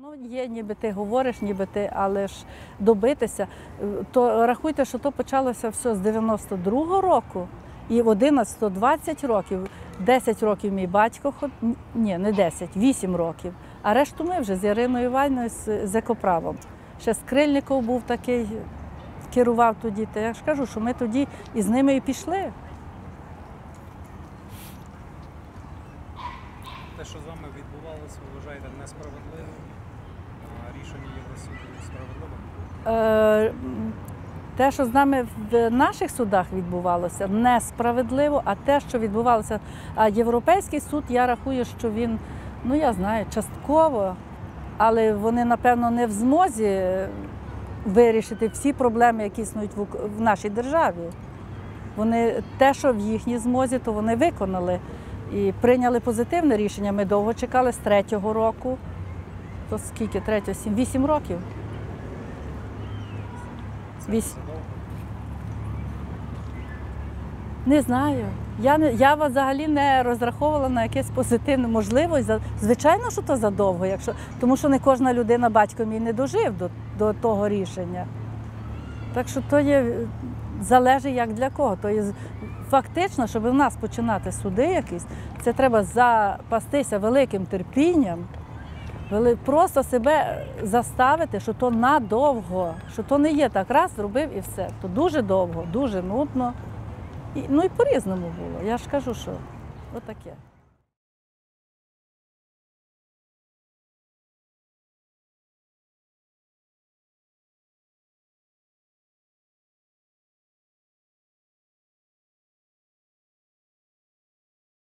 Воно є, ніби ти говориш, ніби ти, але ж добитися. е, То рахуйте, що то почалося все з 92-го року, і 11 20 років. 10 років мій батько ход... ні, не 10, 8 років. А решту ми вже з Яриною Іванівною з, з екоправом. Ще Скрильников був такий, керував тоді. Та я ж кажу, що ми тоді із ними і пішли. Те, що з вами відбувалося, ви вважаєте несправедливим, рішення Євросуду справедливим? Е, Те, що з нами в наших судах відбувалося, несправедливо, а те, що відбувалося, а Європейський суд, я рахую, що він, ну я знаю, частково, але вони, напевно, не в змозі вирішити всі проблеми, які існують в нашій державі. Вони те, що в їхній змозі, то вони виконали і прийняли позитивне рішення. Ми довго чекали з третього року. То скільки? Третього, сім, вісім років. Задовго? Не знаю. Я не я взагалі не розраховувала на якесь позитивне можливо. за- Звичайно, що то задовго, якщо тому, що не кожна людина батько мій не дожив до, до того рішення. Так що то є залежить як для кого. То є фактично, щоб у нас починати суди якісь, це треба запастися великим терпінням. Вели- Просто себе заставити, що то надовго, що то не є так, раз зробив і все. То дуже довго, дуже нудно. І, ну і по-різному було. Я ж кажу, що отаке.